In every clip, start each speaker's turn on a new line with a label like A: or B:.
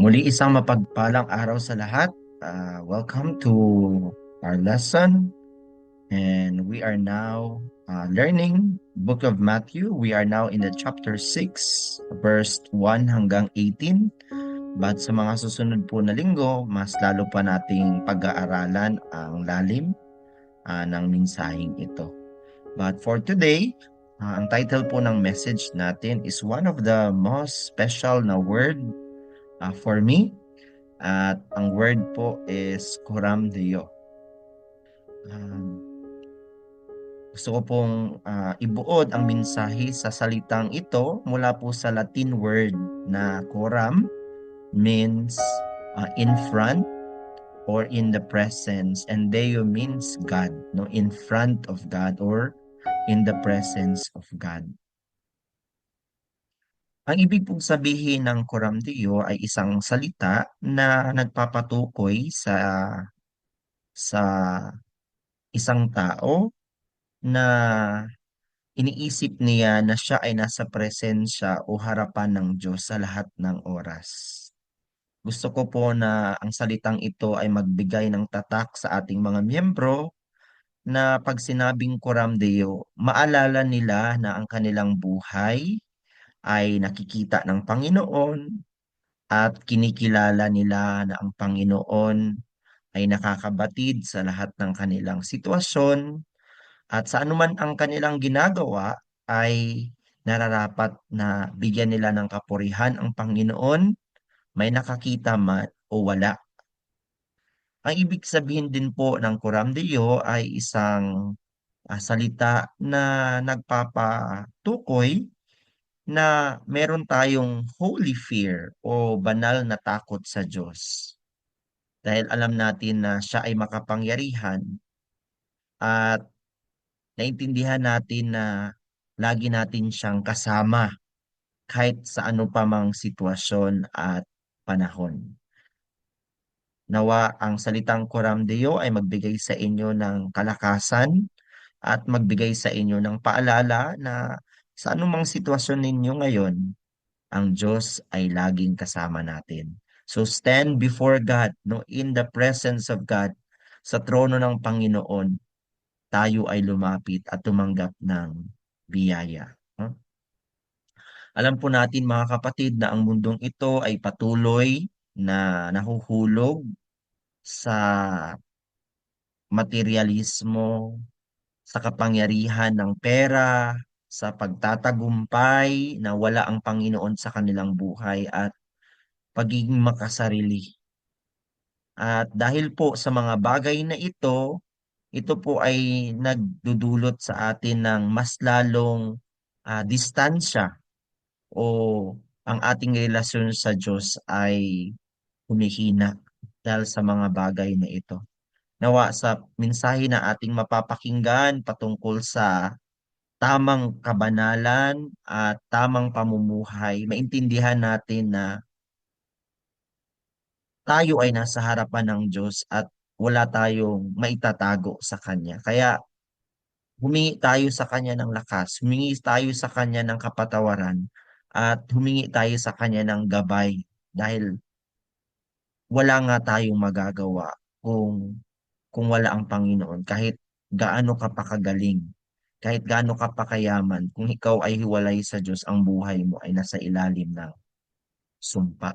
A: Muli isang mapagpalang araw sa lahat. Uh, welcome to our lesson. And we are now uh, learning Book of Matthew. We are now in the chapter 6, verse 1 hanggang 18. But sa mga susunod po na linggo, mas lalo pa nating pag-aaralan ang lalim uh, ng minsaheng ito. But for today, uh, ang title po ng message natin is one of the most special na word uh, for me. At ang word po is Coram Deo. Um, gusto ko pong uh, ibuod ang mensahe sa salitang ito mula po sa Latin word na coram means uh, in front or in the presence and Deo means God no in front of God or in the presence of God. Ang ibig pong sabihin ng Coram Deo ay isang salita na nagpapatukoy sa sa isang tao na iniisip niya na siya ay nasa presensya o harapan ng Diyos sa lahat ng oras. Gusto ko po na ang salitang ito ay magbigay ng tatak sa ating mga miyembro na pag sinabing Coram Deo, maalala nila na ang kanilang buhay ay nakikita ng Panginoon at kinikilala nila na ang Panginoon ay nakakabatid sa lahat ng kanilang sitwasyon at sa anuman ang kanilang ginagawa ay nararapat na bigyan nila ng kapurihan ang Panginoon may nakakita man o wala. Ang ibig sabihin din po ng Coram Deo ay isang uh, salita na nagpapatukoy na meron tayong holy fear o banal na takot sa Diyos. Dahil alam natin na siya ay makapangyarihan at naintindihan natin na lagi natin siyang kasama kahit sa ano pa mang sitwasyon at panahon. Nawa ang salitang Coram Deo ay magbigay sa inyo ng kalakasan at magbigay sa inyo ng paalala na sa anumang sitwasyon ninyo ngayon, ang Diyos ay laging kasama natin. So stand before God, no, in the presence of God, sa trono ng Panginoon, tayo ay lumapit at tumanggap ng biyaya. Huh? Alam po natin mga kapatid na ang mundong ito ay patuloy na nahuhulog sa materialismo, sa kapangyarihan ng pera, sa pagtatagumpay na wala ang Panginoon sa kanilang buhay at pagiging makasarili. At dahil po sa mga bagay na ito, ito po ay nagdudulot sa atin ng mas lalong uh, distansya o ang ating relasyon sa Diyos ay humihina dahil sa mga bagay na ito. Nawa sa mensahe na ating mapapakinggan patungkol sa tamang kabanalan at tamang pamumuhay, maintindihan natin na tayo ay nasa harapan ng Diyos at wala tayong maitatago sa Kanya. Kaya humingi tayo sa Kanya ng lakas, humingi tayo sa Kanya ng kapatawaran at humingi tayo sa Kanya ng gabay dahil wala nga tayong magagawa kung kung wala ang Panginoon kahit gaano ka pa kagaling kahit gaano ka pa kayaman kung ikaw ay hiwalay sa Diyos ang buhay mo ay nasa ilalim ng sumpa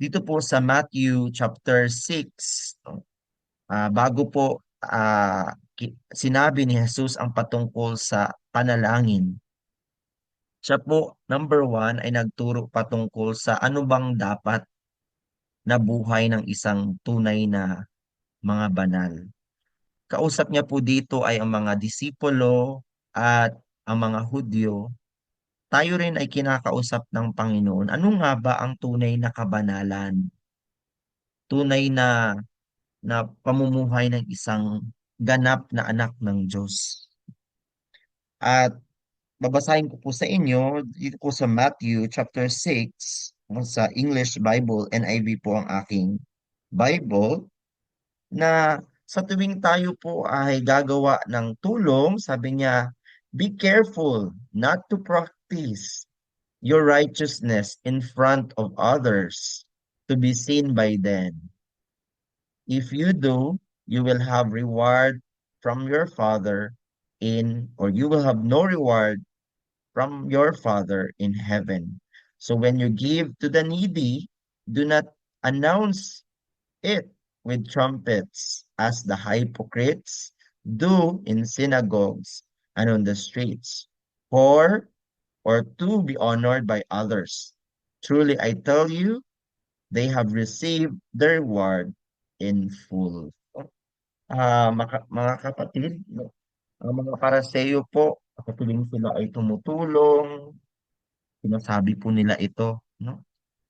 A: dito po sa Matthew chapter 6 uh, ah, bago po uh, sinabi ni Jesus ang patungkol sa panalangin siya po, number one, ay nagturo patungkol sa ano bang dapat na buhay ng isang tunay na mga banal. Kausap niya po dito ay ang mga disipulo at ang mga Hudyo. Tayo rin ay kinakausap ng Panginoon. Ano nga ba ang tunay na kabanalan? Tunay na na pamumuhay ng isang ganap na anak ng Diyos. At babasahin ko po sa inyo dito po sa Matthew chapter 6 sa English Bible, NIV po ang aking Bible, na sa tuwing tayo po ay gagawa ng tulong, sabi niya, be careful not to practice your righteousness in front of others to be seen by them. If you do, you will have reward from your Father in, or you will have no reward from your Father in heaven. So when you give to the needy, do not announce it with trumpets as the hypocrites do in synagogues and on the streets, for or to be honored by others. Truly I tell you, they have received their reward in full. Ah, maka- mga kapatid, ang mga Pariseo po, kapatuloy sila ay tumutulong, sinasabi po nila ito, no?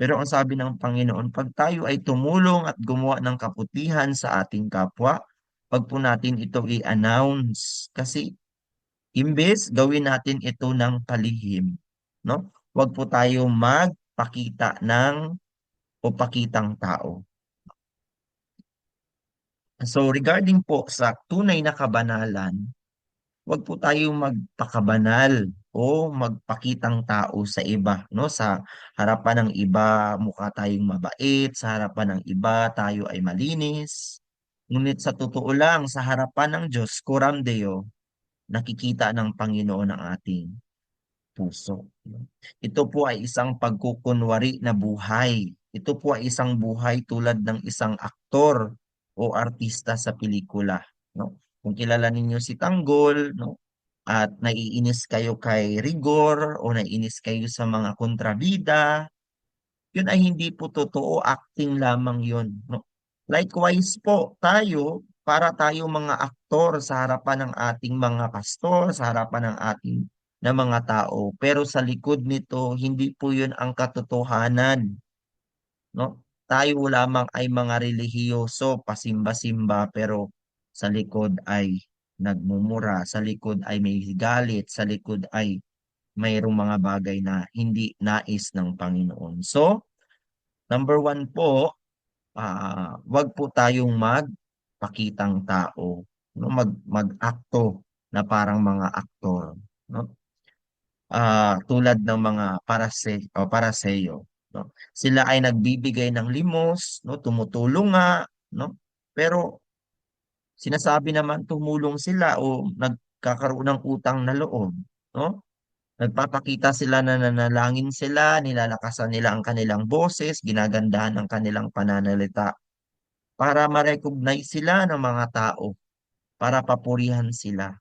A: Pero ang sabi ng Panginoon, pag tayo ay tumulong at gumawa ng kaputihan sa ating kapwa, pag po natin ito i-announce, kasi imbes gawin natin ito ng palihim, no? Huwag po tayo magpakita ng o pakitang tao. So regarding po sa tunay na kabanalan, huwag po tayong magpakabanal o magpakitang tao sa iba, no? Sa harapan ng iba, mukha tayong mabait, sa harapan ng iba, tayo ay malinis. Ngunit sa totoo lang, sa harapan ng Diyos, Coram Deo, nakikita ng Panginoon ang ating puso. Ito po ay isang pagkukunwari na buhay. Ito po ay isang buhay tulad ng isang aktor o artista sa pelikula, no? Kung kilala ninyo si Tanggol, no? At naiinis kayo kay Rigor o naiinis kayo sa mga kontrabida, yun ay hindi po totoo, acting lamang yun, no? Likewise po, tayo, para tayo mga aktor sa harapan ng ating mga pastor, sa harapan ng ating na mga tao, pero sa likod nito, hindi po yun ang katotohanan, no? Tayo lamang ay mga relihiyoso, pasimba-simba, pero sa likod ay nagmumura, sa likod ay may galit, sa likod ay mayroong mga bagay na hindi nais ng Panginoon. So, number one po, ah wag po tayong magpakitang tao, no? Mag, mag-akto na parang mga aktor, no? ah tulad ng mga parase o paraseyo, no? Sila ay nagbibigay ng limos, no? Tumutulong nga, no? Pero sinasabi naman tumulong sila o nagkakaroon ng utang na loob, no? Nagpapakita sila na nanalangin sila, nilalakasan nila ang kanilang boses, ginagandahan ang kanilang pananalita para ma-recognize sila ng mga tao, para papurihan sila.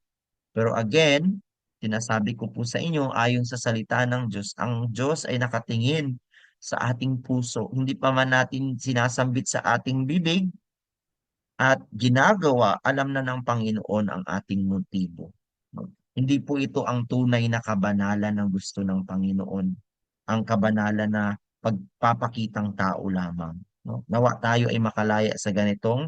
A: Pero again, sinasabi ko po sa inyo, ayon sa salita ng Diyos, ang Diyos ay nakatingin sa ating puso. Hindi pa man natin sinasambit sa ating bibig at ginagawa, alam na ng Panginoon ang ating motibo. Hindi po ito ang tunay na kabanalan ng gusto ng Panginoon. Ang kabanalan na pagpapakitang tao lamang. No? Nawa tayo ay makalaya sa ganitong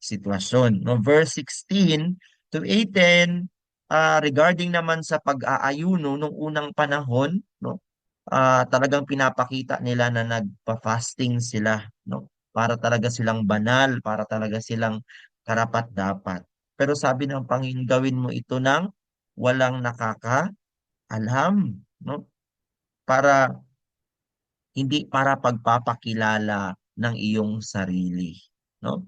A: sitwasyon. No? Verse 16 to 18, ah, regarding naman sa pag-aayuno nung unang panahon, no? ah, talagang pinapakita nila na nagpa-fasting sila? Para talaga silang banal, para talaga silang karapat-dapat. Pero sabi ng Panginoon, gawin mo ito ng walang nakakaalam, no? Para hindi para pagpapakilala ng iyong sarili, no?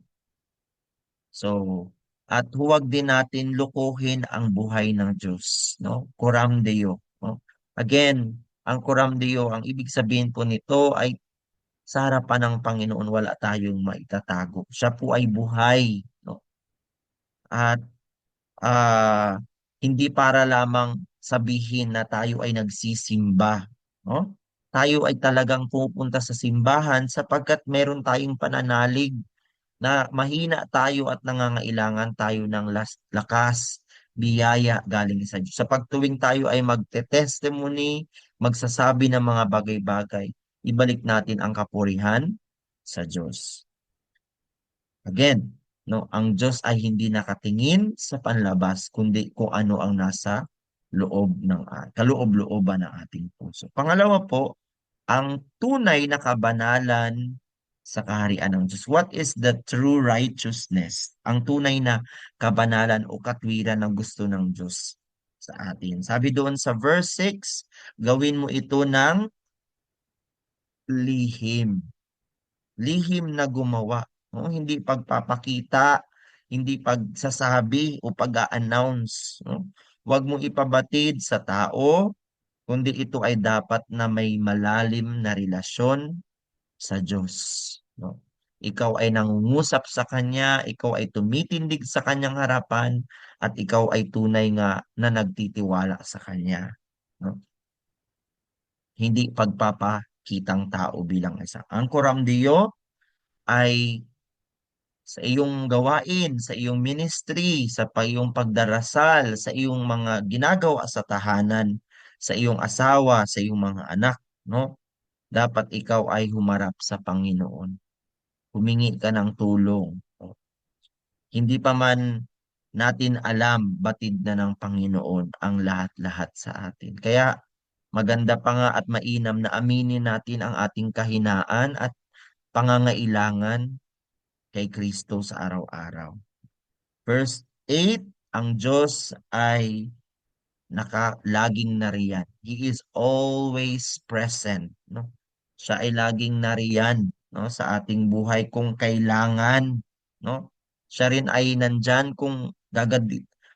A: So, at huwag din natin lukuhin ang buhay ng Diyos, no? Coram Deo, no? Again, ang Coram Deo, ang ibig sabihin po nito ay sa harapan ng Panginoon wala tayong maitatago. Siya po ay buhay, no? At ah, hindi para lamang sabihin na tayo ay nagsisimba, no? Tayo ay talagang pupunta sa simbahan sapagkat meron tayong pananalig na mahina tayo at nangangailangan tayo ng las- lakas, biyaya galing sa Diyos. Sa pagtuwing tayo ay magte-testimony, magsasabi ng mga bagay-bagay, ibalik natin ang kapurihan sa Diyos. Again, no, ang Diyos ay hindi nakatingin sa panlabas kundi kung ano ang nasa loob ng kaloob-looban ng ating puso. Pangalawa po, ang tunay na kabanalan sa kaharian ng Diyos. What is the true righteousness? Ang tunay na kabanalan o katwiran ng gusto ng Diyos sa atin. Sabi doon sa verse 6, gawin mo ito ng lihim. lihim na gumawa. No? Hindi pagpapakita, hindi pagsasabi o pag-a-announce. No? Huwag mong ipabatid sa tao, kundi ito ay dapat na may malalim na relasyon sa Diyos. No? Ikaw ay nangungusap sa Kanya, ikaw ay tumitindig sa Kanyang harapan, at ikaw ay tunay nga na nagtitiwala sa Kanya. No? Hindi pagpapakitang tao bilang isa. Ang Coram Deo ay sa iyong gawain, sa iyong ministry, sa iyong pagdarasal, sa iyong mga ginagawa sa tahanan, sa iyong asawa, sa iyong mga anak, no? Dapat ikaw ay humarap sa Panginoon. Humingi ka ng tulong. Hindi pa man natin alam, batid na ng Panginoon ang lahat-lahat sa atin. Kaya maganda pa nga at mainam na aminin natin ang ating kahinaan at pangangailangan kay Kristo sa araw-araw. Verse 8, ang Diyos ay naka laging nariyan. He is always present, no? Siya ay laging nariyan, no, sa ating buhay kung kailangan, no? Siya rin ay nandyan kung gagad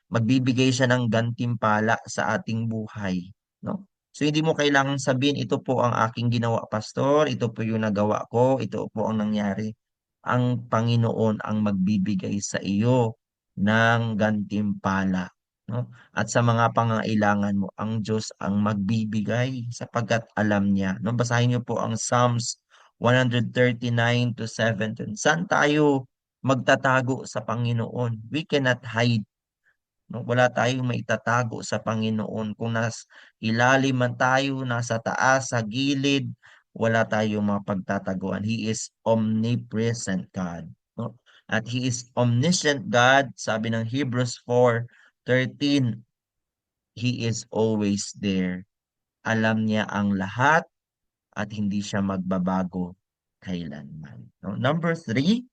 A: magbibigay siya ng gantimpala sa ating buhay, no? So hindi mo kailangang sabihin ito po ang aking ginawa, pastor, ito po yung nagawa ko, ito po ang nangyari ang Panginoon ang magbibigay sa iyo ng gantimpala. No? At sa mga pangailangan mo, ang Diyos ang magbibigay sapagkat alam niya. No? Basahin niyo po ang Psalms 139 to 17. Saan tayo magtatago sa Panginoon? We cannot hide. No? Wala tayong maitatago sa Panginoon. Kung nas ilalim man tayo, nasa taas, sa gilid, wala tayong mapagtataguan. He is omnipresent God. No? At He is omniscient God. Sabi ng Hebrews 4.13, He is always there. Alam niya ang lahat at hindi siya magbabago kailanman. No? Number three,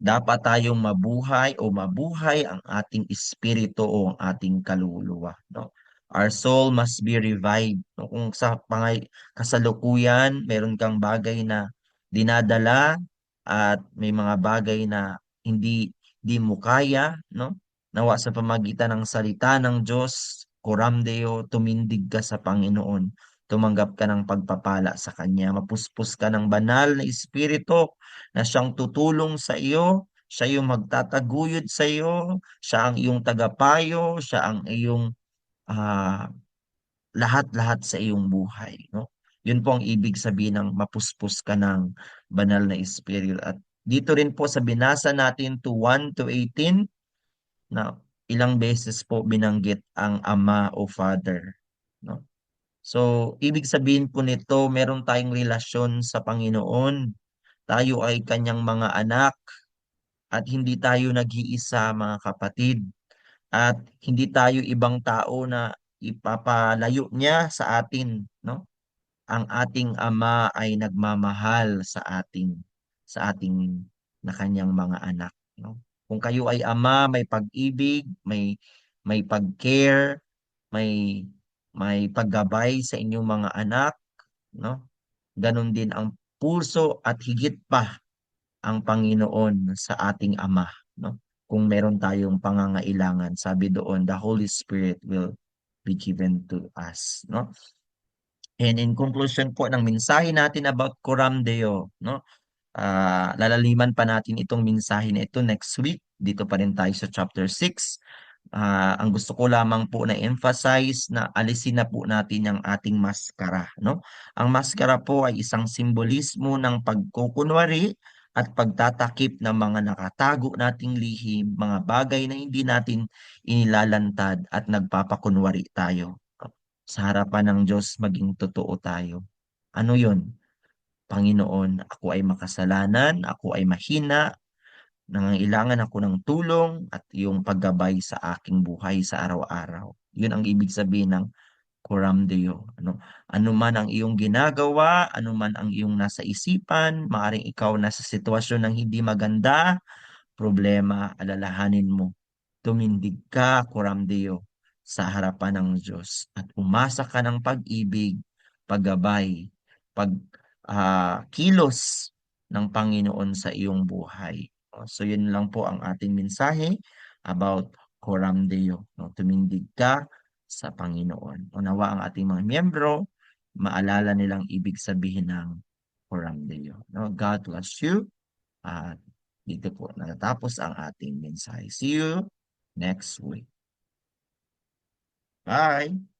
A: dapat tayong mabuhay o mabuhay ang ating espiritu o ang ating kaluluwa. No? Our soul must be revived. No? Kung sa pangay, kasalukuyan, meron kang bagay na dinadala at may mga bagay na hindi di mo kaya, no? Nawa sa pamagitan ng salita ng Diyos, Coram Deo, tumindig ka sa Panginoon. Tumanggap ka ng pagpapala sa Kanya. Mapuspos ka ng banal na Espiritu na siyang tutulong sa iyo. Siya yung magtataguyod sa iyo. Siya ang iyong tagapayo. Siya ang iyong uh, lahat-lahat sa iyong buhay. No? Yun po ang ibig sabihin ng mapuspos ka ng banal na espiritu. At dito rin po sa binasa natin to 1 to 18 na ilang beses po binanggit ang ama o father. No? So, ibig sabihin po nito, meron tayong relasyon sa Panginoon. Tayo ay kanyang mga anak at hindi tayo nag-iisa mga kapatid. At hindi tayo ibang tao na ipapalayo niya sa atin, no? Ang ating ama ay nagmamahal sa ating sa ating na kanyang mga anak, no? Kung kayo ay ama, may pag-ibig, may may pag-care, may may paggabay sa inyong mga anak, no? Ganon din ang puso at higit pa ang Panginoon sa ating ama, no? kung meron tayong pangangailangan. Sabi doon, the Holy Spirit will be given to us. No? And in conclusion po ng mensahe natin about Coram Deo, no? Uh, lalaliman pa natin itong mensahe na ito next week. Dito pa rin tayo sa chapter 6. Uh, ang gusto ko lamang po na emphasize na alisin na po natin ang ating maskara. No? Ang maskara po ay isang simbolismo ng pagkukunwari at pagtatakip ng mga nakatago nating lihim, mga bagay na hindi natin inilalantad at nagpapakunwari tayo. Sa harapan ng Diyos, maging totoo tayo. Ano yon? Panginoon, ako ay makasalanan, ako ay mahina, nangangailangan ako ng tulong at iyong paggabay sa aking buhay sa araw-araw. Yun ang ibig sabihin ng coram Deo. Ano, ano man ang iyong ginagawa, ano man ang iyong nasa isipan, maaring ikaw nasa sitwasyon ng hindi maganda, problema, alalahanin mo. Tumindig ka, coram Deo, sa harapan ng Diyos at umasa ka ng pag-ibig, paggabay, pag ah, kilos ng Panginoon sa iyong buhay. So yun lang po ang ating mensahe about Coram Deo. No? Tumindig ka sa Panginoon. Unawa ang ating mga miyembro, maalala nilang ibig sabihin ng Coram Deo. No? God bless you. At dito po natatapos ang ating mensahe. See you next week. Bye!